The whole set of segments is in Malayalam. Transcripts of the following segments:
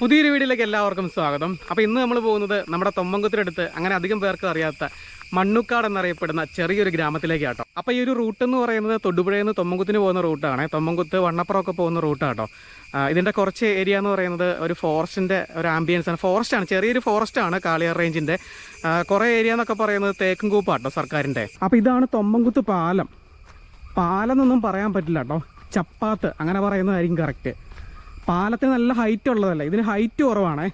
പുതിയൊരു വീഡിയോയിലേക്ക് എല്ലാവർക്കും സ്വാഗതം. അപ്പോൾ ഇന്ന് നമ്മൾ പോകുന്നത് നമ്മുടെ തൊമ്മങ്കുത്തിനടുത്ത് അങ്ങനെ അധികം പേർക്ക് അറിയാത്ത മണ്ണുക്കാട് എന്നറിയപ്പെടുന്ന ചെറിയൊരു ഗ്രാമത്തിലേക്ക് ഗ്രാമത്തിലേക്കാട്ടോ. അപ്പോൾ ഈ ഒരു റൂട്ട് എന്ന് പറയുന്നത് തൊടുപുഴയിൽ നിന്ന് തൊമ്മങ്കുത്തിന് പോകുന്ന റൂട്ടാണ് തൊമ്മങ്കുത്ത് വണ്ണപ്പുറമൊക്കെ പോകുന്ന റൂട്ടാട്ടോ ഇതിന്റെ കുറച്ച് ഏരിയ എന്ന് പറയുന്നത് ഒരു ഫോറസ്റ്റിന്റെ ഒരു ആംബിയൻസ് ആണ്. ഫോറസ്റ്റാണ് ചെറിയൊരു ഫോറസ്റ്റ് ആണ് കാളിയാർ റേഞ്ചിന്റെ കുറേ ഏരിയ എന്നൊക്കെ പറയുന്നത് തേക്കും കൂപ്പാട്ടോ സർക്കാരിന്റെ അപ്പോൾ ഇതാണ് തൊമ്മങ്കുത്ത് പാലം. പാലം എന്നൊന്നും പറയാൻ പറ്റില്ല കേട്ടോ. ചപ്പാത്ത് അങ്ങനെ പറയുന്നതായിരിക്കും കറക്റ്റ് പാലത്തിന് നല്ല ഹൈറ്റ് ഉള്ളതല്ല? ഇതിന് ഹൈറ്റ് കുറവാണേ.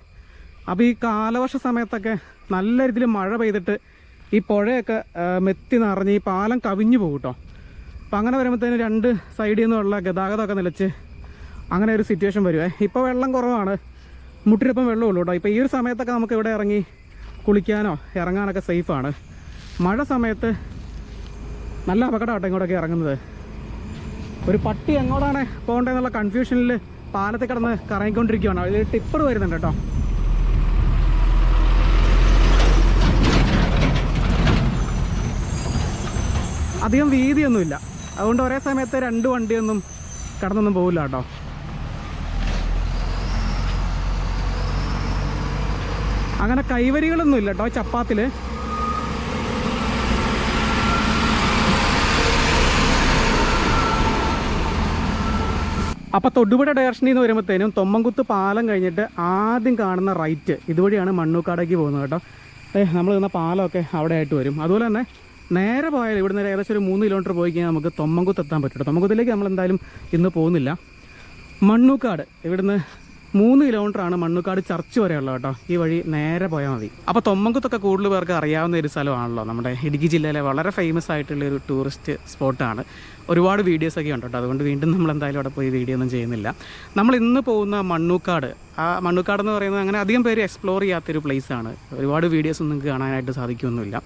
അപ്പോൾ ഈ കാലവർഷ സമയത്തൊക്കെ നല്ല രീതിയിൽ മഴ പെയ്തിട്ട് ഈ പുഴയൊക്കെ മെത്തി നിറഞ്ഞ് ഈ പാലം കവിഞ്ഞു പോകും കേട്ടോ അപ്പം അങ്ങനെ വരുമ്പോഴത്തേന് രണ്ട് സൈഡിൽ നിന്നുള്ള ഗതാഗതമൊക്കെ നിലച്ച് അങ്ങനെ ഒരു സിറ്റുവേഷൻ വരുവേ. ഇപ്പോൾ വെള്ളം കുറവാണ്. മുട്ടിനൊപ്പം വെള്ളമുള്ളൂ കേട്ടോ ഇപ്പോൾ ഈ ഒരു സമയത്തൊക്കെ നമുക്ക് ഇവിടെ ഇറങ്ങി കുളിക്കാനോ ഇറങ്ങാനൊക്കെ സേഫാണ് മഴ സമയത്ത് നല്ല അപകടമാട്ടോ ഇങ്ങോട്ടൊക്കെ ഇറങ്ങുന്നത്. ഒരു പട്ടി എങ്ങോട്ടാണ് പോകേണ്ടതെന്നുള്ള കൺഫ്യൂഷനിൽ പാലത്തിൽ കിടന്ന് കറങ്ങിക്കൊണ്ടിരിക്കുകയാണ് അതിൽ ടിപ്പർ വരുന്നുണ്ട് കേട്ടോ. അധികം വീതിയൊന്നുമില്ല. അതുകൊണ്ട് ഒരേ സമയത്ത് രണ്ട് വണ്ടിയൊന്നും കടന്നൊന്നും പോകില്ല കേട്ടോ. അങ്ങനെ കൈവരികളൊന്നും ഇല്ല കേട്ടോ ചപ്പാത്തിൽ അപ്പോൾ തൊടുപുഴ ഡയറക്ഷനിൽ നിന്ന് വരുമ്പോഴത്തേനും തൊമ്മൻകുത്ത് പാലം കഴിഞ്ഞിട്ട് ആദ്യം കാണുന്ന റൈറ്റ് ഇതുവഴിയാണ് മണ്ണൂക്കാടേക്ക് പോകുന്നത് കേട്ടോ. ഏ നമ്മൾ നിന്ന പാലമൊക്കെ അവിടെ ആയിട്ട് വരും. അതുപോലെ തന്നെ നേരെ പോയാൽ നിന്ന് ഏകദേശം ഒരു മൂന്ന് കിലോമീറ്റർ പോയി കഴിഞ്ഞാൽ നമുക്ക് തൊമ്മൻകുത്ത് എത്താൻ പറ്റും തൊമ്മൻകുത്തിലേക്ക് നമ്മൾ എന്തായാലും ഇന്ന് പോകുന്നില്ല. മണ്ണൂക്കാട് ഇവിടുന്ന് മൂന്ന് കിലോമീറ്റർ ആണ് മണ്ണൂക്കാട് ചർച്ച് വരെയുള്ളത് കേട്ടോ. ഈ വഴി നേരെ പോയാൽ മതി. അപ്പോൾ തൊമ്മങ്കുത്തൊക്കെ കൂടുതൽ പേർക്ക് അറിയാവുന്ന ഒരു സ്ഥലമാണല്ലോ. നമ്മുടെ ഇടുക്കി ജില്ലയിലെ വളരെ ഫേമസ് ആയിട്ടുള്ള ഒരു ടൂറിസ്റ്റ് സ്പോട്ടാണ് ഒരുപാട് വീഡിയോസ് ഒക്കെ ഉണ്ട് കേട്ടോ. അതുകൊണ്ട് വീണ്ടും നമ്മൾ എന്തായാലും അവിടെ പോയി വീഡിയോ ഒന്നും ചെയ്യുന്നില്ല. നമ്മൾ ഇന്ന് പോകുന്ന മണ്ണൂക്കാട് ആ മണ്ണൂക്കാട് എന്ന് പറയുന്നത് അങ്ങനെ അധികം പേര് എക്സ്പ്ലോർ ചെയ്യാത്തൊരു ആണ്. ഒരുപാട് വീഡിയോസ് നിങ്ങൾക്ക് കാണാനായിട്ട് സാധിക്കുമൊന്നുമില്ല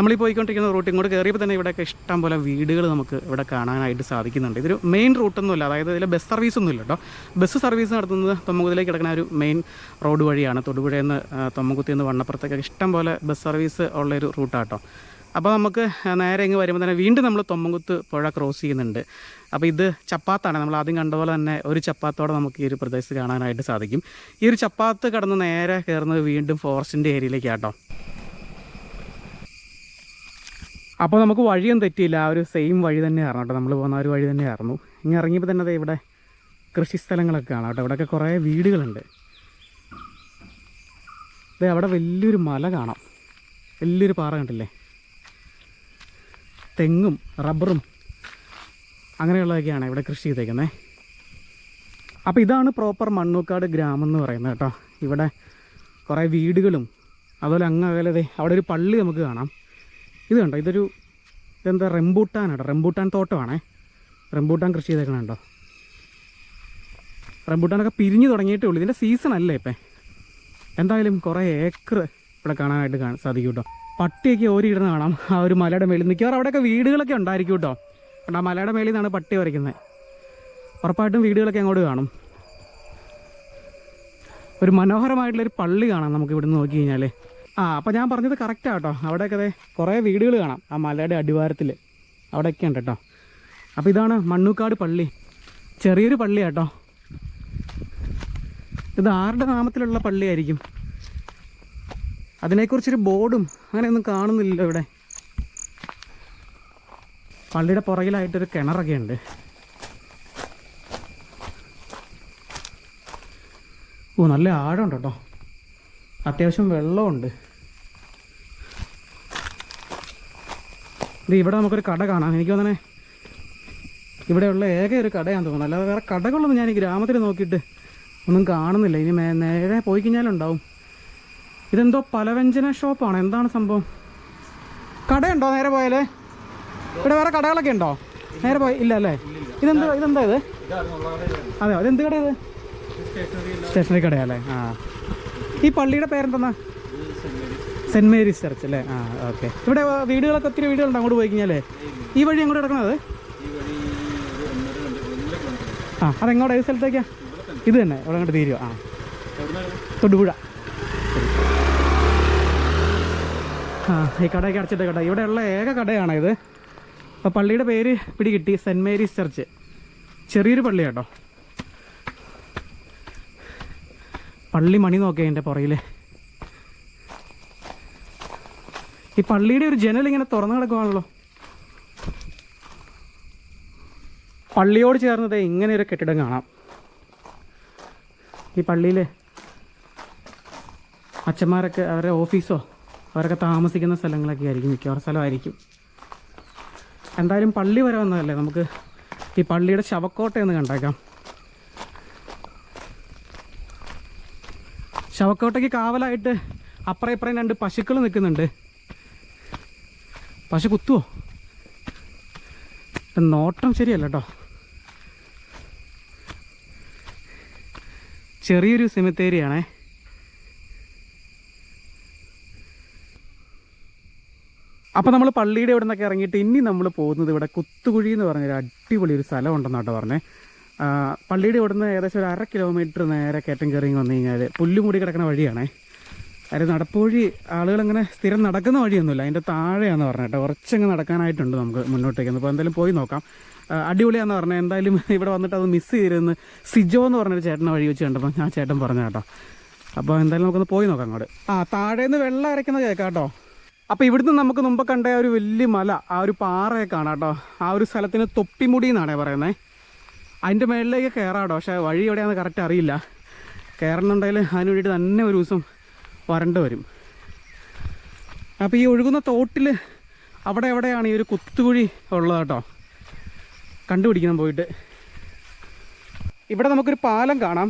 നമ്മൾ ഈ പോയിക്കൊണ്ടിരിക്കുന്ന റൂട്ട് ഇങ്ങോട്ട് കയറിയപ്പോൾ തന്നെ ഇവിടെയൊക്കെ ഇഷ്ടം പോലെ വീടുകൾ നമുക്ക് ഇവിടെ കാണാനായിട്ട് സാധിക്കുന്നുണ്ട്. ഇതൊരു മെയിൻ റൂട്ടൊന്നുമില്ല അതായത് ഇതിൽ ബസ് സർവീസ് ഒന്നുമില്ല കേട്ടോ ബസ് സർവീസ് നടത്തുന്നത് തൊമ്മകുത്തിലേക്ക് കിടക്കുന്ന ഒരു മെയിൻ റോഡ് വഴിയാണ്. തൊടുപുഴയിൽ നിന്ന് തൊമ്മകുത്തിൽ നിന്ന് വണ്ണപ്പുറത്തേക്ക് ഇഷ്ടം പോലെ ബസ് സർവീസ് ഉള്ളൊരു റൂട്ടാട്ടോ അപ്പോൾ നമുക്ക് നേരെ ഇങ്ങ് വരുമ്പോൾ തന്നെ വീണ്ടും നമ്മൾ തൊമ്മങ്കുത്ത് പുഴ ക്രോസ് ചെയ്യുന്നുണ്ട്. അപ്പോൾ ഇത് ചപ്പാത്താണ്. നമ്മൾ ആദ്യം കണ്ട പോലെ തന്നെ ഒരു ചപ്പാത്തോടെ നമുക്ക് ഈ ഒരു പ്രദേശത്ത് കാണാനായിട്ട് സാധിക്കും. ഈ ഒരു ചപ്പാത്ത് കടന്ന് നേരെ കയറുന്നത് വീണ്ടും ഫോറസ്റ്റിന്റെ ഏരിയയിലേക്കാട്ടോ അപ്പോൾ നമുക്ക് വഴിയും തെറ്റിയില്ല. ആ ഒരു സെയിം വഴി തന്നെയായിരുന്നു കേട്ടോ. നമ്മൾ പോകുന്ന ഒരു വഴി തന്നെയായിരുന്നു ഇങ്ങനെ ഇറങ്ങിയപ്പോൾ തന്നെ ഇവിടെ കൃഷി സ്ഥലങ്ങളൊക്കെ കാണാം കേട്ടോ. ഇവിടെയൊക്കെ കുറേ വീടുകളുണ്ട്. അതെ അവിടെ വലിയൊരു മല കാണാം. വലിയൊരു പാറ കണ്ടില്ലേ? തെങ്ങും റബ്ബറും അങ്ങനെയുള്ളതൊക്കെയാണ് ഇവിടെ കൃഷി ചെയ്തേക്കുന്നത് അപ്പോൾ ഇതാണ് പ്രോപ്പർ മണ്ണൂക്കാട് ഗ്രാമം എന്ന് പറയുന്നത് കേട്ടോ. ഇവിടെ കുറേ വീടുകളും അതുപോലെ അങ്ങ് അകലതെ അവിടെ ഒരു പള്ളി നമുക്ക് കാണാം. ഇത് കണ്ടോ? ഇതൊരു ഇതെന്താ റെമ്പൂട്ടാനാണ് റെമ്പൂട്ടാൻ തോട്ടമാണേ. റെമ്പൂട്ടാൻ കൃഷി ചെയ്തേക്കണുണ്ടോ? റെമ്പൂട്ടാനൊക്കെ പിരിഞ്ഞു തുടങ്ങിയിട്ടേ ഉള്ളൂ. ഇതിന്റെ സീസൺ അല്ലേ ഇപ്പം? എന്തായാലും കുറേ ഏക്കർ ഇവിടെ കാണാനായിട്ട് കാണാൻ സാധിക്കും കേട്ടോ പട്ടിയൊക്കെ ഓരിയിടുന്ന കാണാം. ആ ഒരു മലയുടെ മേളിൽ മിക്കവാറും അവിടെയൊക്കെ വീടുകളൊക്കെ ഉണ്ടായിരിക്കും കേട്ടോ. കണ്ടോ ആ മലയുടെ മേളിൽ നിന്നാണ് പട്ടി വരയ്ക്കുന്നത് ഉറപ്പായിട്ടും വീടുകളൊക്കെ അങ്ങോട്ട് കാണും. ഒരു മനോഹരമായിട്ടുള്ളൊരു പള്ളി കാണാം നമുക്ക് ഇവിടുന്ന് നോക്കി കഴിഞ്ഞാൽ ആ അപ്പോൾ ഞാൻ പറഞ്ഞത് കറക്റ്റാണ് കേട്ടോ. അവിടെയൊക്കെ അതെ കുറേ വീടുകൾ കാണാം. ആ മലയുടെ അടിവാരത്തിൽ അവിടെയൊക്കെ ഉണ്ട് കേട്ടോ. അപ്പോൾ ഇതാണ് മണ്ണൂക്കാട് പള്ളി. ചെറിയൊരു പള്ളിയാട്ടോ ഇത് ആരുടെ നാമത്തിലുള്ള പള്ളിയായിരിക്കും? അതിനെക്കുറിച്ചൊരു ബോർഡും അങ്ങനെയൊന്നും കാണുന്നില്ല ഇവിടെ. പള്ളിയുടെ പുറകിലായിട്ടൊരു കിണറൊക്കെ ഉണ്ട്. ഓ നല്ല ആഴമുണ്ട് കേട്ടോ. അത്യാവശ്യം വെള്ളമുണ്ട്. ഇത് ഇവിടെ നമുക്കൊരു കട കാണാം. എനിക്ക് തോന്നണേ ഇവിടെയുള്ള ഏക ഒരു കടയാന്ന് തോന്നുന്നു. അല്ലാതെ വേറെ കടകളൊന്നും ഞാൻ ഈ ഗ്രാമത്തിൽ നോക്കിയിട്ട് ഒന്നും കാണുന്നില്ല. ഇനി നേരെ പോയി കഴിഞ്ഞാലുണ്ടാവും. ഇതെന്തോ പലവ്യഞ്ജന ഷോപ്പാണ്. എന്താണ് സംഭവം? കടയുണ്ടോ നേരെ പോയാലേ? ഇവിടെ വേറെ കടകളൊക്കെ ഉണ്ടോ? നേരെ പോയി. ഇല്ല അല്ലേ? ഇതെന്തോ ഇതെന്താ ഇത്? അതെയോ? ഇതെന്ത് കട ഇത്? സ്റ്റേഷനറി കടയല്ലേ ആ. ഈ പള്ളിയുടെ പേരെന്തെന്നാ? സെന്റ് മേരീസ് ചർച്ച് അല്ലേ? ആ ഓക്കെ. ഇവിടെ വീടുകളൊക്കെ ഒത്തിരി വീടുകളുണ്ട് അങ്ങോട്ട് പോയി കഴിഞ്ഞാലേ? ഈ വഴി അങ്ങോട്ട് കിടക്കണത് ആ അതെങ്ങോട്ട്? ഏത് സ്ഥലത്തേക്കാ? ഇത് തന്നെ. ഇവിടെ അങ്ങോട്ട് തീരുവോ? ആ. തൊടുപുഴ. ആ ഈ കടയൊക്കെ അടച്ചിട്ട കട. ഇവിടെയുള്ള ഏക കടയാണ് ഇത് അപ്പോൾ പള്ളിയുടെ പേര് പിടികിട്ടി സെന്റ് മേരീസ് ചർച്ച്. ചെറിയൊരു പള്ളി കേട്ടോ പള്ളി മണി നോക്കിയ എന്റെ പുറയിൽ ഈ പള്ളിയുടെ ഒരു ജനൽ ഇങ്ങനെ തുറന്നു കിടക്കുവാണല്ലോ. പള്ളിയോട് ചേർന്നത് ഇങ്ങനെ ഒരു കെട്ടിടം കാണാം. ഈ പള്ളിയിൽ അച്ഛന്മാരൊക്കെ അവരുടെ ഓഫീസോ അവരൊക്കെ താമസിക്കുന്ന സ്ഥലങ്ങളൊക്കെ ആയിരിക്കും മിക്കവാറും സ്ഥലമായിരിക്കും. എന്തായാലും പള്ളി വരെ വന്നതല്ലേ നമുക്ക് ഈ പള്ളിയുടെ ശവക്കോട്ടയെന്ന് കണ്ടേക്കാം. ശവക്കോട്ടയ്ക്ക് കാവലായിട്ട് അപ്പുറം ഇപ്പുറം രണ്ട് പശുക്കൾ നിൽക്കുന്നുണ്ട്. പശു കുത്തുവോ? നോട്ടം ശരിയല്ല കേട്ടോ. ചെറിയൊരു സെമിത്തേരിയാണേ അപ്പോൾ നമ്മൾ പള്ളിയുടെ ഇവിടെ നിന്നൊക്കെ ഇറങ്ങിയിട്ട് ഇനി നമ്മൾ പോകുന്നത് ഇവിടെ കുത്തുകുഴി എന്ന് പറഞ്ഞൊരു അടിപൊളി ഒരു സ്ഥലം ഉണ്ടെന്നാട്ടോ പറഞ്ഞേ. പള്ളിയുടെ ഇവിടുന്ന് ഏകദേശം ഒരു അര കിലോമീറ്റർ നേരെ കയറ്റം കയറി വന്നു കഴിഞ്ഞാൽ പുല്ലുമൂടി കിടക്കുന്ന വഴിയാണേ. അതായത് നടപ്പുവഴി ആളുകളിങ്ങനെ സ്ഥിരം നടക്കുന്ന വഴിയൊന്നുമില്ല. അതിന്റെ താഴെയാന്ന് പറഞ്ഞിട്ട് കുറച്ചങ്ങ് നടക്കാനായിട്ടുണ്ട് നമുക്ക് മുന്നോട്ടേക്ക്. അപ്പോൾ എന്തായാലും പോയി നോക്കാം. അടിപൊളിയാന്ന് പറഞ്ഞാൽ എന്തായാലും ഇവിടെ വന്നിട്ട് അത് മിസ് ചെയ്തിരുന്ന് സിജോ എന്ന് പറഞ്ഞൊരു ചേട്ടനെ വഴി വെച്ച് കണ്ടപ്പോൾ ഞാൻ ചേട്ടൻ പറഞ്ഞു കേട്ടോ. അപ്പോൾ എന്തായാലും നമുക്കൊന്ന് പോയി നോക്കാം അങ്ങോട്ട്. ആ താഴേന്ന് വെള്ളം അരയ്ക്കുന്നത് കേൾക്കാം കേട്ടോ. അപ്പോൾ ഇവിടുന്ന് നമുക്ക് മുമ്പ് കണ്ട ഒരു വലിയ മല ആ ഒരു പാറയെ കാണാം കേട്ടോ. ആ ഒരു സ്ഥലത്തിന് തൊപ്പിമുടി എന്നാണേ പറയുന്നത് അതിന്റെ മേളിലേക്ക് കയറാടോ പക്ഷേ വഴി എവിടെയാണെന്ന് കറക്റ്റ് അറിയില്ല. കയറണമെന്നുണ്ടെങ്കിൽ അതിന് വേണ്ടിയിട്ട് തന്നെ ഒരു ദിവസം വരണ്ട വരും. അപ്പോൾ ഈ ഒഴുകുന്ന തോട്ടിൽ അവിടെ എവിടെയാണ് ഈ ഒരു കുത്തുകുഴി ഉള്ളത് കേട്ടോ കണ്ടുപിടിക്കണം പോയിട്ട്. ഇവിടെ നമുക്കൊരു പാലം കാണാം.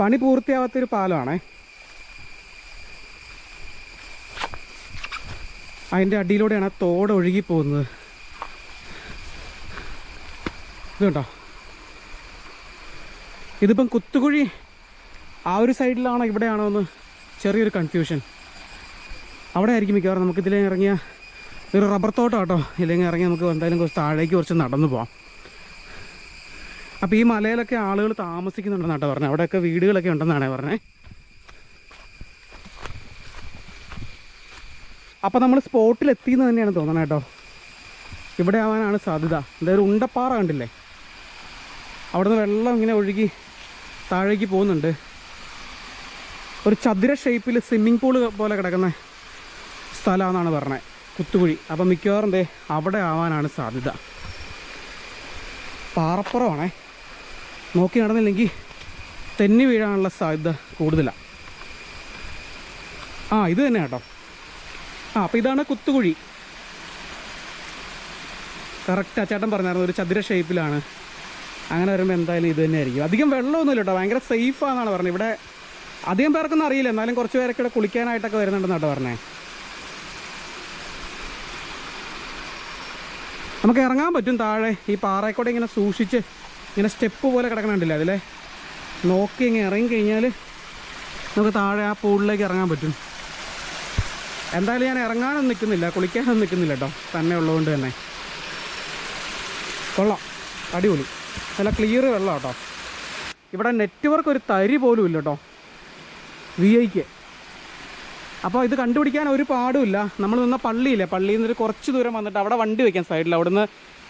പണി പൂർത്തിയാവാത്തൊരു പാലമാണേ. അതിന്റെ അടിയിലൂടെയാണ് ആ തോട് ഒഴുകി പോകുന്നത് ഇത് ഇതിപ്പം കുത്തുകുഴി ആ ഒരു സൈഡിലാണോ ഇവിടെയാണോ എന്ന് ചെറിയൊരു കൺഫ്യൂഷൻ അവിടെ ആയിരിക്കും മിക്കവാറും നമുക്ക് ഇതിലേ ഇറങ്ങിയ ഒരു റബ്ബർ തോട്ടം കേട്ടോ ഇല്ലെങ്കിൽ ഇറങ്ങി നമുക്ക് എന്തായാലും കുറച്ച് താഴേക്ക് കുറച്ച് നടന്നു പോവാം. അപ്പോൾ ഈ മലയിലൊക്കെ ആളുകൾ താമസിക്കുന്നുണ്ടെന്നാണ് കേട്ടോ പറഞ്ഞത്. അവിടെയൊക്കെ വീടുകളൊക്കെ ഉണ്ടെന്നാണേ പറഞ്ഞത് അപ്പോൾ നമ്മൾ സ്പോട്ടിൽ എത്തിയെന്ന് തന്നെയാണ് തോന്നണേട്ടോ ഇവിടെ ആവാനാണ് സാധ്യത. എന്തായാലും ഉണ്ടപ്പാറ കണ്ടില്ലേ? അവിടുന്ന് വെള്ളം ഇങ്ങനെ ഒഴുകി താഴേക്ക് പോകുന്നുണ്ട്. ഒരു ചതുര ഷേപ്പിൽ സ്വിമ്മിംഗ് പൂൾ പോലെ കിടക്കുന്ന സ്ഥലമാണെന്നാണ് പറഞ്ഞത്. കുത്തുകുഴി. അപ്പം മിക്കവാറും ദേ അവിടെ ആവാനാണ് സാധ്യത. പാറപ്പുറമാണേ. നോക്കി നടന്നില്ലെങ്കിൽ തെന്നി വീഴാനുള്ള സാധ്യത കൂടുതലാണ് ആ ഇത് തന്നെ കേട്ടോ. ആ അപ്പം ഇതാണ് കുത്തുകുഴി. കറക്റ്റ് ചേട്ടൻ പറഞ്ഞായിരുന്നു ഒരു ചതുര ഷേപ്പിലാണ് അങ്ങനെ വരുമ്പോൾ എന്തായാലും ഇത് തന്നെയായിരിക്കും. അധികം വെള്ളമൊന്നുമില്ല കേട്ടോ. ഭയങ്കര സേഫാണെന്നാണ് പറഞ്ഞത്. ഇവിടെ അധികം പേർക്കൊന്നും അറിയില്ല. എന്നാലും കുറച്ച് പേരൊക്കെ ഇവിടെ കുളിക്കാനായിട്ടൊക്കെ വരുന്നുണ്ടെന്നാട്ടോ പറഞ്ഞേ. നമുക്ക് ഇറങ്ങാൻ പറ്റും താഴെ. ഈ പാറയെക്കൂടെ ഇങ്ങനെ സൂക്ഷിച്ച് ഇങ്ങനെ സ്റ്റെപ്പ് പോലെ കിടക്കണുണ്ടല്ലേ അതിലെ? നോക്കി ഇങ്ങനെ ഇറങ്ങി കഴിഞ്ഞാൽ നമുക്ക് താഴെ ആ പൂളിലേക്ക് ഇറങ്ങാൻ പറ്റും. എന്തായാലും ഞാൻ ഇറങ്ങാനൊന്നും നിൽക്കുന്നില്ല. കുളിക്കാനൊന്നും നിൽക്കുന്നില്ല കേട്ടോ. തന്നെ ഉള്ളതുകൊണ്ട് തന്നെ. കൊള്ളാം. അടിപൊളി. നല്ല ക്ലിയർ വെള്ളം കേട്ടോ ഇവിടെ നെറ്റ്വർക്ക് ഒരു തരി പോലും ഇല്ല കേട്ടോ വി ഐക്ക് അപ്പോൾ ഇത് കണ്ടുപിടിക്കാൻ ഒരു പാടുമില്ല നമ്മൾ നിന്ന പള്ളിയില്ലേ? പള്ളിയിൽ നിന്നൊരു കുറച്ച് ദൂരം വന്നിട്ട് അവിടെ വണ്ടി വയ്ക്കാൻ സൈഡിൽ അവിടുന്ന്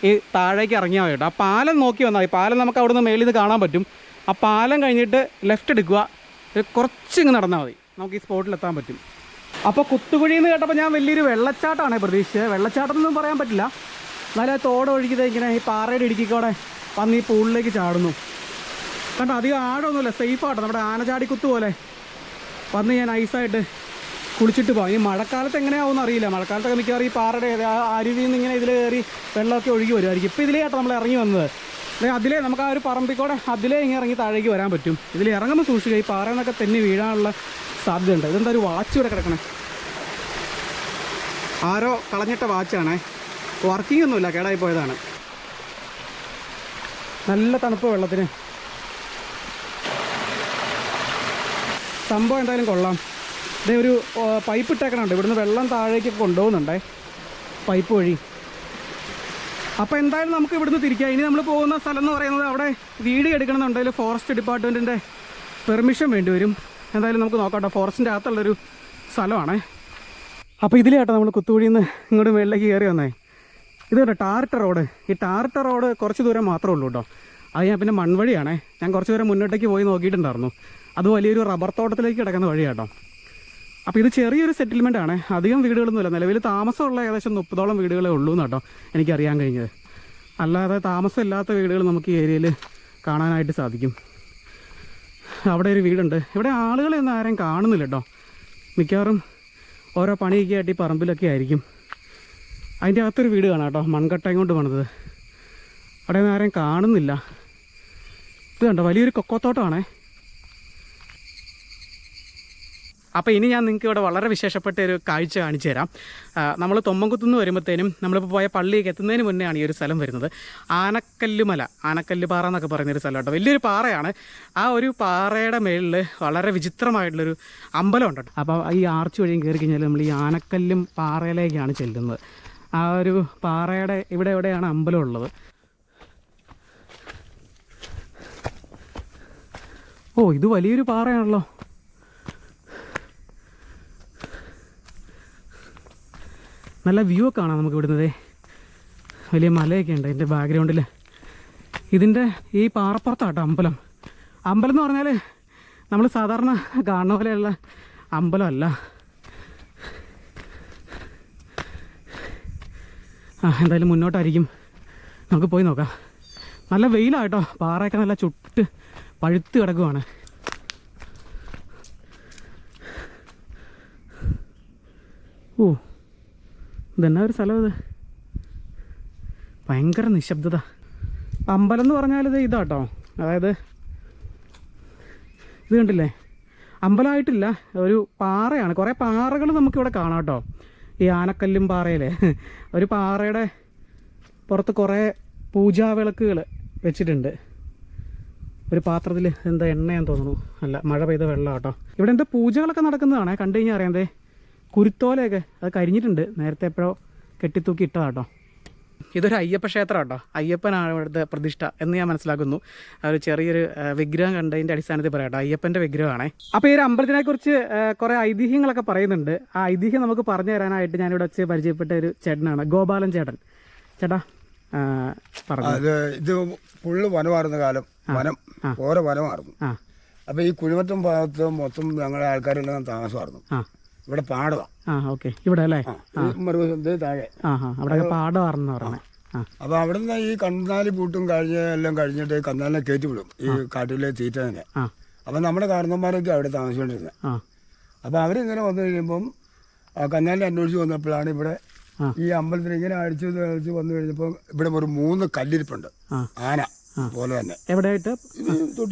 ഈ താഴേക്ക് ഇറങ്ങിയാൽ മതി കേട്ടോ ആ പാലം നോക്കി വന്നാൽ മതി. പാലം നമുക്ക് അവിടുന്ന് മേളിൽ നിന്ന് കാണാൻ പറ്റും. ആ പാലം കഴിഞ്ഞിട്ട് ലെഫ്റ്റ് എടുക്കുക. ഒരു കുറച്ചിങ്ങ് നടന്നാൽ മതി. നമുക്ക് ഈ സ്പോട്ടിലെത്താൻ പറ്റും. അപ്പോൾ കുത്തുകുഴി എന്ന് കേട്ടപ്പോൾ ഞാൻ വലിയൊരു വെള്ളച്ചാട്ടമാണ് പ്രതീക്ഷിച്ചത്. വെള്ളച്ചാട്ടം എന്നൊന്നും പറയാൻ പറ്റില്ല. നല്ല തോട് ഒഴുകിയത് ഇങ്ങനെ ഈ പാറയുടെ ഇടുക്കിക്കോടെ വന്ന് ഈ പൂളിലേക്ക് ചാടുന്നു. കണ്ടോ അധികം ആഴമൊന്നുമില്ല. സേഫാട്ടോ നമ്മുടെ ആനചാടിക്കുത്ത് പോലെ. വന്ന് ഞാൻ ഐസായിട്ട് കുളിച്ചിട്ട് പോകാം ഈ മഴക്കാലത്ത് എങ്ങനെയാവുമെന്ന് അറിയില്ല. മഴക്കാലത്തൊക്കെ മിക്കവാറും ഈ പാറയുടെ അരുവിൽ നിന്ന് ഇങ്ങനെ ഇതിൽ കയറി വെള്ളമൊക്കെ ഒഴുകി വരുമായിരിക്കും. ഇപ്പോൾ ഇതിലേ ആട്ടോ നമ്മൾ ഇറങ്ങി വന്നത്. അതിലേ നമുക്ക് ആ ഒരു പറമ്പിക്കൂടെ അതിലേ ഇങ്ങനെ ഇറങ്ങി താഴേക്ക് വരാൻ പറ്റും. ഇതിൽ ഇറങ്ങുമ്പോൾ സൂക്ഷിക്കുക ഈ പാറ എന്നൊക്കെ തന്നെ വീഴാനുള്ള സാധ്യതയുണ്ട്. ഇതെന്താ ഒരു വാച്ച് ഇവിടെ കിടക്കണേ? ആരോ കളഞ്ഞിട്ട വാച്ചാണേ വർക്കിംഗ് ഒന്നുമില്ല കേടായി പോയതാണ്. നല്ല തണുപ്പ് വെള്ളത്തിന്. സംഭവം എന്തായാലും കൊള്ളാം. ഇതേ ഒരു പൈപ്പ് ഇട്ടേക്കണുണ്ട്. ഇവിടുന്ന് വെള്ളം താഴേക്ക് കൊണ്ടുപോകുന്നുണ്ടേ. പൈപ്പ് വഴി. അപ്പോൾ എന്തായാലും നമുക്ക് ഇവിടുന്ന് തിരിക്കാം. ഇനി നമ്മൾ പോകുന്ന സ്ഥലം എന്ന് പറയുന്നത് അവിടെ വീഡിയോ എടുക്കണമെന്നുണ്ടെങ്കിൽ ഫോറസ്റ്റ് ഡിപ്പാർട്ട്മെന്റിന്റെ പെർമിഷൻ വേണ്ടി വരും. എന്തായാലും നമുക്ക് നോക്കാം ഫോറസ്റ്റിന്റെ അകത്തുള്ളൊരു സ്ഥലമാണേ. അപ്പോൾ ഇതിലേട്ടോ നമ്മൾ കുത്തുകുഴിയിൽ നിന്ന് ഇങ്ങോട്ട് മേളിലേക്ക് കയറി വന്നേ. ഇത് കേട്ടോ ടാറിട്ട റോഡ്. ഈ ടാർട്ടർ റോഡ് കുറച്ച് ദൂരം മാത്രമേ ഉള്ളൂ കേട്ടോ. അത് ഞാൻ പിന്നെ മൺവഴിയാണേ. ഞാൻ കുറച്ച് ദൂരം മുന്നോട്ടേക്ക് പോയി നോക്കിയിട്ടുണ്ടായിരുന്നു. അത് വലിയൊരു റബ്ബർ തോട്ടത്തിലേക്ക് കിടക്കുന്ന വഴിയാട്ടോ അപ്പോൾ ഇത് ചെറിയൊരു സെറ്റിൽമെന്റ് ആണ്. അധികം വീടുകളൊന്നുമില്ല. നിലവിൽ താമസമുള്ള ഏകദേശം മുപ്പതോളം വീടുകളേ ഉള്ളൂ എന്നാട്ടോ എനിക്കറിയാൻ കഴിഞ്ഞത്. അല്ലാതെ താമസമില്ലാത്ത വീടുകൾ നമുക്ക് ഈ ഏരിയയിൽ കാണാനായിട്ട് സാധിക്കും. അവിടെ ഒരു വീടുണ്ട്. ഇവിടെ ആളുകളെയൊന്നും ആരെയും കാണുന്നില്ല കേട്ടോ. മിക്കവാറും ഓരോ പണിയൊക്കെ ആയിട്ട് ഈ പറമ്പിലൊക്കെ ആയിരിക്കും. അതിന്റെ അകത്തൊരു വീട് കാണാം കേട്ടോ. മൺകട്ടയും കൊണ്ട് പണിത് അവിടെ നിന്ന് ആരെയും കാണുന്നില്ല. ഇത് കണ്ടോ? വലിയൊരു കൊക്കോത്തോട്ടമാണേ. അപ്പോൾ ഇനി ഞാൻ നിങ്ങൾക്ക് ഇവിടെ വളരെ വിശേഷപ്പെട്ട ഒരു കാഴ്ച കാണിച്ചു തരാം. നമ്മൾ തൊമ്മൻകുത്തുനിന്ന് വരുമ്പോഴത്തേനും നമ്മളിപ്പോൾ പോയ പള്ളിയൊക്കെ എത്തുന്നതിന് മുന്നെയാണ് ഈ ഒരു സ്ഥലം വരുന്നത്. ആനക്കല്ലുമല ആനക്കല്ല് പാറ എന്നൊക്കെ പറയുന്നൊരു സ്ഥലം കേട്ടോ. വലിയൊരു പാറയാണ്. ആ ഒരു പാറയുടെ മേളിൽ വളരെ വിചിത്രമായിട്ടുള്ളൊരു അമ്പലം ഉണ്ട്? അപ്പോൾ ഈ ആർച്ച് വഴിയും കയറി കഴിഞ്ഞാൽ നമ്മൾ ഈ ആനക്കല്ലും പാറയിലേക്കാണ് ചെല്ലുന്നത്. ആ ഒരു പാറയുടെ ഇവിടെ എവിടെയാണ് അമ്പലം ഉള്ളത്? ഓ ഇത് വലിയൊരു പാറയാണല്ലോ. നല്ല വ്യൂ ഒക്കെ കാണാം നമുക്ക് ഇവിടുന്നതേ വലിയ മലയൊക്കെ ഉണ്ട് എന്റെ ബാക്ക്ഗ്രൗണ്ടിൽ ഇതിന്റെ ഈ പാറപ്പുറത്താട്ടോ അമ്പലം. അമ്പലം എന്ന് പറഞ്ഞാൽ നമ്മൾ സാധാരണ കാണുന്ന പോലെയുള്ള അമ്പലമല്ല. ആ എന്തായാലും മുന്നോട്ടായിരിക്കും. നമുക്ക് പോയി നോക്കാം. നല്ല വെയിലാട്ടോ. പാറയൊക്കെ നല്ല ചുട്ട് പഴുത്ത് കിടക്കുവാണ്. ഓ ഇതെന്നാ ഒരു സ്ഥലം ഇത്? ഭയങ്കര നിശബ്ദത. അമ്പലം എന്ന് പറഞ്ഞാൽ ഇത് ഇതാട്ടോ. അതായത് ഇത് കണ്ടില്ലേ? അമ്പലമായിട്ടില്ല. ഒരു പാറയാണ്. കുറേ പാറകൾ നമുക്കിവിടെ കാണാം കേട്ടോ. ഈ ആനക്കല്ലും പാറയിലെ ഒരു പാറയുടെ പുറത്ത് കുറേ പൂജാവിളക്കുകൾ വെച്ചിട്ടുണ്ട്. ഒരു പാത്രത്തിൽ എന്താ എണ്ണയാന്ന് തോന്നുന്നു. അല്ല മഴ പെയ്ത വെള്ളം കേട്ടോ ഇവിടെ എന്താ പൂജകളൊക്കെ നടക്കുന്നതാണേ കണ്ടു കഴിഞ്ഞാൽ അറിയാം എന്തേ. കുരുത്തോലയൊക്കെ അത് കരിഞ്ഞിട്ടുണ്ട്. നേരത്തെ എപ്പോഴോ കെട്ടിത്തൂക്കി ഇട്ടതാട്ടോ. ഇതൊരു അയ്യപ്പ ക്ഷേത്രം കേട്ടോ അയ്യപ്പനാണ് ഇവിടുത്തെ പ്രതിഷ്ഠ എന്ന് ഞാൻ മനസ്സിലാക്കുന്നു. ഒരു ചെറിയൊരു വിഗ്രഹം കണ്ടതിന്റെ അടിസ്ഥാനത്തിൽ പറയാം കേട്ടോ അയ്യപ്പന്റെ വിഗ്രഹമാണേ. അപ്പോൾ ഈ ഒരു അമ്പലത്തിനെ കുറിച്ച് കുറേ ഐതിഹ്യങ്ങളൊക്കെ പറയുന്നുണ്ട്. ആ ഐതിഹ്യം നമുക്ക് പറഞ്ഞു തരാനായിട്ട് ഞാനിവിടെ വെച്ച് പരിചയപ്പെട്ട ഒരു ചേട്ടനാണ് ഗോപാലൻ ചേട്ടൻ. ചേട്ടാ അത് ഇത് ഫുള്ള് വനമായിരുന്ന കാലം. വനം. ഓരോ വനമായിരുന്നു അപ്പൊ ഈ കുഴിമറ്റം ഭാഗത്ത് മൊത്തം ഞങ്ങളുടെ ആൾക്കാരെല്ലാം താമസമായിരുന്നു ഇവിടെ പാടവാ. ആ ഓക്കെ. ഇവിടെ അല്ലേ? താഴെ. ആ ആ. അവിടെ പാടമാണെന്ന് അപ്പൊ അവിടുന്ന് ഈ കന്നാലി പൂട്ടും കഴിഞ്ഞ എല്ലാം കഴിഞ്ഞിട്ട് കന്നാലിനെ കയറ്റി വിടും ഈ കാട്ടിലെ തീറ്റ തന്നെ അപ്പൊ നമ്മുടെ കാരണന്മാരൊക്കെ അവിടെ താമസിച്ചുകൊണ്ടിരുന്നത് ആ. അപ്പൊ അവരിങ്ങനെ വന്നു കഴിയുമ്പം കന്നാലിനെ അന്വേഷിച്ച് വന്നപ്പോഴാണ് ഇവിടെ ഈ അമ്പലത്തിൽ ഇങ്ങനെ അടിച്ചു അടിച്ച് വന്നു കഴിഞ്ഞപ്പോൾ ഇവിടെ ഒരു മൂന്ന് കല്ലിരിപ്പുണ്ട്. ആന പോലെ തന്നെ. എവിടെയായിട്ട്? ഇത്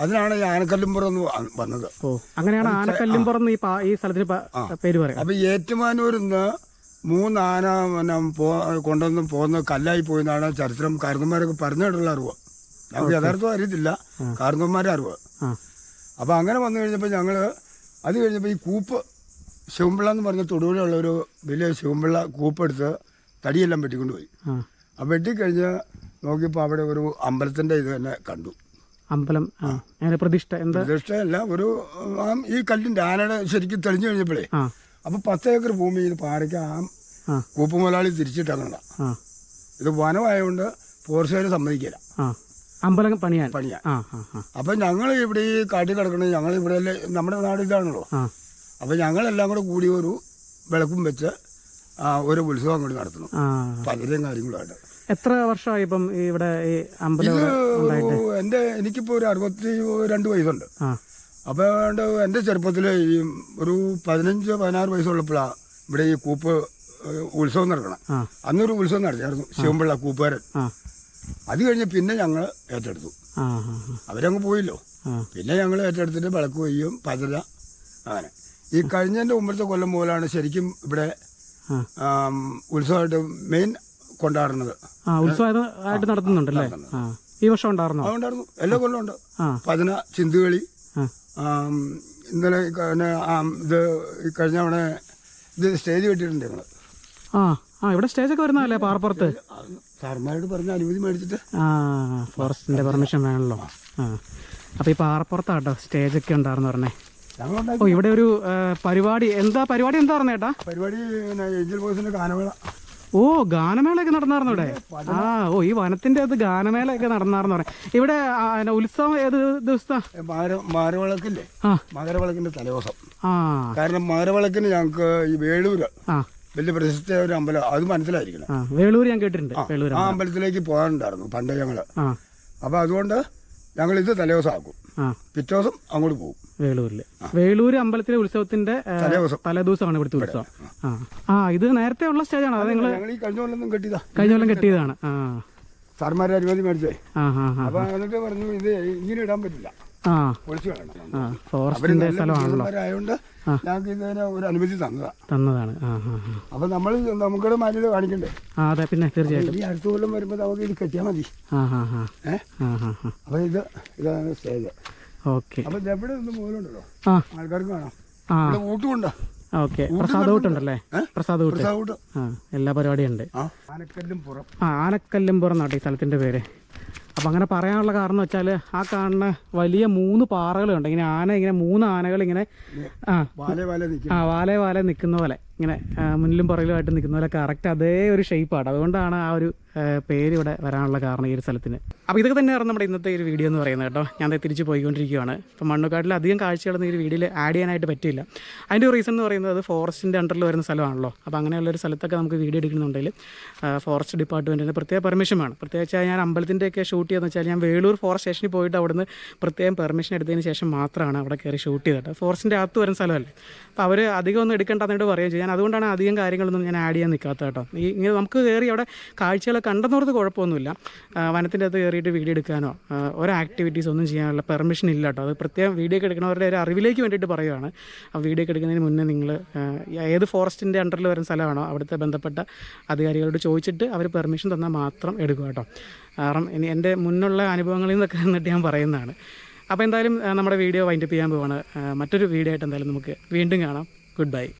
അതിനാണ് ഈ ആനക്കല്ലുംപുറം എന്ന് വന്നത്. ഓ അങ്ങനെയാണ് ആനക്കല്ലുംപുറം ഈ ഈ സ്ഥലത്തിന് പേര് പറയാം. അപ്പൊ ഏറ്റുമാനൂരിൽ നിന്ന് മൂന്ന് ആന പിന്നെ പോ കൊണ്ടുവന്ന് പോകുന്ന കല്ലായി പോയെന്നാണ് ചരിത്രം കാരണന്മാരൊക്കെ പറഞ്ഞിട്ടുള്ള അറിവ്. നമുക്ക് യഥാർത്ഥം അറിയത്തില്ല. കാരണന്മാരെ അറിവ്. അപ്പൊ അങ്ങനെ വന്നു കഴിഞ്ഞപ്പോൾ ഞങ്ങൾ അത് കഴിഞ്ഞപ്പോൾ ഈ കൂപ്പ് ശിവമ്പിള്ള എന്ന് പറഞ്ഞ തൊടുപുഴയുള്ള ഒരു വലിയ ശിവമ്പിള്ള കൂപ്പെടുത്ത് തടിയെല്ലാം വെട്ടിക്കൊണ്ടുപോയി. പോയി ആ വെട്ടിക്കഴിഞ്ഞ് നോക്കിയപ്പോൾ അവിടെ ഒരു അമ്പലത്തിന്റെ ഇത് തന്നെ കണ്ടു. അമ്പലം ആ അങ്ങനെ പ്രതിഷ്ഠ. എന്താ? പ്രതിഷ്ഠയല്ല ഒരു ആ ഈ കല്ലിന്റെ ആനയുടെ ശരിക്കും തെളിഞ്ഞു കഴിഞ്ഞപ്പോഴേ ആ. അപ്പൊ പത്ത് ഏക്കർ ഭൂമി ഇത് പാറയ്ക്ക് ആ ആ. കൂപ്പ് മുതലാളി തിരിച്ചിട്ടങ്ങണ്ട ആ. ഇത് വനമായതുകൊണ്ട് ഫോറസ്റ്റുകാർ സമ്മതിക്കില്ല. ആ. അമ്പലം പണിയാൻ. പണിയാൻ. ആ ആ ആ. അപ്പം ഞങ്ങൾ ഇവിടെ ഈ കാട്ടിൽ കിടക്കണത് ഞങ്ങൾ ഇവിടെ നമ്മുടെ നാട് ഇതാണല്ലോ. ആ. അപ്പം ഞങ്ങളെല്ലാം കൂടെ കൂടി ഒരു വിളക്കും വെച്ച് ഒരു ഉത്സവം കൂടി നടത്തുന്നു. ആ. പലരും കാര്യങ്ങളുമായിട്ട് എത്ര വർഷമായി ഇപ്പം ഇവിടെ ഈ അമ്പലം ഉണ്ടായിട്ട്? എന്റെ എനിക്കിപ്പോൾ ഒരു അറുപത്തി രണ്ട് വയസ്സുണ്ട്. അപ്പൊ അപ്പോൾ ഏതാണ്ട് എന്റെ ചെറുപ്പത്തിൽ ഈ ഒരു പതിനഞ്ച് പതിനാറ് വയസ്സുള്ളപ്പോഴാണ് ഇവിടെ ഈ കൂപ്പ് ഏഹ്, ഉത്സവം നടക്കണം. ആ. അന്നൊരു ഉത്സവം നടത്തിയായിരുന്നു ശിവമ്പിള്ള കൂപ്പുകാരൻ. ആ. അത് കഴിഞ്ഞ് പിന്നെ ഞങ്ങൾ ഏറ്റെടുത്തു. ആ ആ അവരങ്ങ് പോയില്ലോ. ആ. പിന്നെ ഞങ്ങൾ ഏറ്റെടുത്തിട്ട് വിളക്ക് കൊയ്യും പതിര അങ്ങനെ. ഈ കഴിഞ്ഞതിന്റെ മുമ്പത്തെ കൊല്ലം മുതലാണ് ശരിക്കും ഇവിടെ ഉത്സവമായിട്ട് മെയിൻ കൊണ്ടാടുന്നത്. ആ ഉത്സവം ആയിട്ട് നടത്തുന്നുണ്ടല്ലേ ഈ വർഷം ഉണ്ടായിരുന്നു? അതുകൊണ്ടായിരുന്നു എല്ലാ കൊല്ലം ഉണ്ട്. പതിന ചിന്തുകളി. ഇന്നലെ ഇത് കഴിഞ്ഞ അവിടെ ഇത് സ്റ്റേജ് കെട്ടിയിട്ടുണ്ട് ആ ആ ഇവിടെ സ്റ്റേജൊക്കെ വരുന്നതല്ലേ പാറപ്പുറത്ത്? സാർമാരോട് പറഞ്ഞ അനുമതി മേടിച്ചിട്ട്. ആ ഫോറസ്റ്റിന്റെ പെർമിഷൻ വേണല്ലോ. ആ. അപ്പോൾ ഈ പാറപ്പുറത്താട്ടോ സ്റ്റേജൊക്കെ ഉണ്ടായിരുന്നു പറഞ്ഞേ? ഓ ഇവിടെ ഒരു പരിപാടി. എന്താ പരിപാടി എന്താ പറഞ്ഞ ചേട്ടാ പരിപാടി ഏഞ്ചൽ ബോയ്സിന്റെ ഗാനമേള. ഓ ഗാനമേളയൊക്കെ നടന്നായിരുന്നു ഇവിടെ? ആ ഓ ഈ വനത്തിന്റെ അത് ഗാനമേളയൊക്കെ നടന്നായിരുന്നു പറയാം ഇവിടെ ഉത്സവം ഏത് ദിവസത്താ? ആ. മകരവിളക്കിന്റെ തലേദിവസം. കാരണം മകരവിളക്കിന് ഞങ്ങൾക്ക് ഈ വേളൂര് വലിയ പ്രശസ്ത ഒരു അമ്പലം അത് മനസ്സിലായിരിക്കണം. വേളൂർ ഞാൻ കേട്ടിട്ടുണ്ട് ആ അമ്പലത്തിലേക്ക് പോകാറുണ്ടായിരുന്നു പണ്ട് ഞങ്ങൾ. അപ്പൊ അതുകൊണ്ട് ഞങ്ങൾ ഇത് തലേദിവസം ആക്കും. പിറ്റേ ദിവസം അങ്ങോട്ട് പോകും. വേളൂരിൽ. വേളൂർ അമ്പലത്തിലെ ഉത്സവത്തിന്റെ തലേദിവസമാണ് ഇവിടുത്തെ ഉത്സവം. ആ. ആ ഇത് നേരത്തെ ഉള്ള സ്റ്റേജാണ്? അത് നിങ്ങൾ കഴിഞ്ഞ കൊല്ലം കെട്ടിയതാ. കഴിഞ്ഞ കൊല്ലം കെട്ടിയതാണ്. ആ. സാർമാരെ അനുമതി മേടിച്ചേ. അപ്പൊ എന്നിട്ട് പറഞ്ഞു ഇത് ഇങ്ങനെ ഇടാൻ പറ്റില്ല. ഫോറസ്റ്റിന്റെ സ്ഥലമാണല്ലോ. ഞങ്ങൾക്ക് ഇതിന് ഒരു അനുമതി തന്നതാ. തന്നതാണ്. അപ്പൊ നമ്മൾ നമുക്കിടെ മാന്യത കാണിക്കണ്ടേ? അതെ പിന്നെ തീർച്ചയായിട്ടും. ഈ അടുത്ത കൊല്ലം വരുമ്പോൾ നമുക്ക് ഇത് കെട്ടിയാൽ മതി. അപ്പൊ ഇത് ഇതാണ് സ്റ്റേജ്. ഓക്കെ. അപ്പൊ ഇത് എവിടെ നിന്ന് മൂലമുണ്ടല്ലോ ആ. ആൾക്കാർക്ക് കാണാം. ആ. ഇവിടെ ഊട്ടുമുണ്ട്. ഓക്കെ. പ്രസാദ ഊട്ടുണ്ടല്ലേ? പ്രസാദ ഊട്ട്. പ്രസാദ ഊട്ട്. ആ എല്ലാ പരിപാടിയും ഉണ്ട് ആ. ആനക്കല്ലും പുറം. ആ ആനക്കല്ലുംപുറം നാട്ടെ ഈ സ്ഥലത്തിന്റെ പേര്. അപ്പം അങ്ങനെ പറയാനുള്ള കാരണം വെച്ചാൽ വെച്ചാൽ ആ കാണുന്ന വലിയ മൂന്ന് പാറകളുണ്ട്. ഇങ്ങനെ ആന ഇങ്ങനെ മൂന്ന് ആനകൾ ഇങ്ങനെ ആ വാല വാല നിൽക്കും. ആ വാലേ വാലേ നിൽക്കുന്ന പോലെ. ഇങ്ങനെ മുന്നിലും പുറകിലുമായിട്ട് നിൽക്കുന്ന പോലെ കറക്റ്റ് അതേ ഒരു ഷേപ്പാണ് അതുകൊണ്ടാണ് ആ ഒരു പേര് ഇവിടെ വരാനുള്ള കാരണം ഈ ഒരു സ്ഥലത്തിന്. അപ്പോൾ ഇതൊക്കെ തന്നെയാണ് നമ്മുടെ ഇന്നത്തെ ഒരു വീഡിയോ എന്ന് പറയുന്നത് കേട്ടോ. ഞാൻ തിരിച്ച് പോയിക്കൊണ്ടിരിക്കുകയാണ് ഇപ്പം മണ്ണുകാട്ടിൽ അധികം കാഴ്ചകളൊന്നും ഈ ഒരു വീഡിയോയിൽ ആഡ് ചെയ്യാനായിട്ട് പറ്റില്ല അതിന്റെ റീസൺ എന്ന് പറയുന്നത് ഫോറസ്റ്റിന്റെ അണ്ടറിൽ വരുന്ന സ്ഥലമാണല്ലോ. അപ്പോൾ അങ്ങനെയുള്ള ഒരു സ്ഥലത്തൊക്കെ നമുക്ക് വീഡിയോ എടുക്കുന്നുണ്ടെങ്കിൽ ഫോറസ്റ്റ് ഡിപ്പാർട്ട്മെന്റിന്റെ പ്രത്യേക പെർമിഷൻ വേണം. പ്രത്യേകിച്ച് ഞാൻ അമ്പലത്തിന്റെയൊക്കെ ഷൂട്ട് ചെയ്തെന്ന് വെച്ചാൽ ഞാൻ വേളൂർ ഫോറസ്റ്റ് സ്റ്റേഷനിൽ പോയിട്ട് അവിടുന്ന് പ്രത്യേകം പെർമിഷൻ എടുത്തതിന് ശേഷം മാത്രമാണ് അവിടെ കയറി ഷൂട്ട് ചെയ്തത്. ഫോറസ്റ്റിന്റെ അകത്ത് വരുന്ന സ്ഥലമല്ലേ. അപ്പോൾ അവർ അധികം ഒന്നും എടുക്കേണ്ടതെന്നോട് പറയുകയും ഞാൻ അതുകൊണ്ടാണ് അധികം കാര്യങ്ങളൊന്നും ഞാൻ ആഡ് ചെയ്യാൻ നിൽക്കാത്ത കേട്ടോ. ഈ ഇങ്ങനെ നമുക്ക് കയറി അവിടെ കാഴ്ചകളെ കണ്ടെന്നോർത്ത് കുഴപ്പമൊന്നുമില്ല. വനത്തിന്റെ അകത്ത് കയറിയിട്ട് വീഡിയോ എടുക്കാനോ ഓരോ ആക്ടിവിറ്റീസ് ഒന്നും ചെയ്യാനുള്ള പെർമിഷൻ ഇല്ല കേട്ടോ. അത് പ്രത്യേകം വീഡിയോ ഒക്കെ എടുക്കുന്നവരുടെ ഒരു അറിവിലേക്ക് വേണ്ടിയിട്ട് പറയുകയാണ് ആ വീഡിയോ ഒക്കെ എടുക്കുന്നതിന് മുന്നേ നിങ്ങൾ ഏത് ഫോറസ്റ്റിന്റെ അണ്ടറിൽ വരുന്ന സ്ഥലമാണോ അവിടുത്തെ ബന്ധപ്പെട്ട അധികാരികളോട് ചോദിച്ചിട്ട് അവർ പെർമിഷൻ തന്നാൽ മാത്രം എടുക്കുക കേട്ടോ. കാരണം ഇനി എന്റെ മുന്നുള്ള അനുഭവങ്ങളിൽ നിന്നൊക്കെ എന്നിട്ട് ഞാൻ പറയുന്നതാണ്. അപ്പോൾ എന്തായാലും നമ്മുടെ വീഡിയോ വൈൻഡപ്പ് ചെയ്യാൻ പോവാണ്. മറ്റൊരു വീഡിയോ ആയിട്ട് എന്തായാലും നമുക്ക് വീണ്ടും കാണാം. Good bye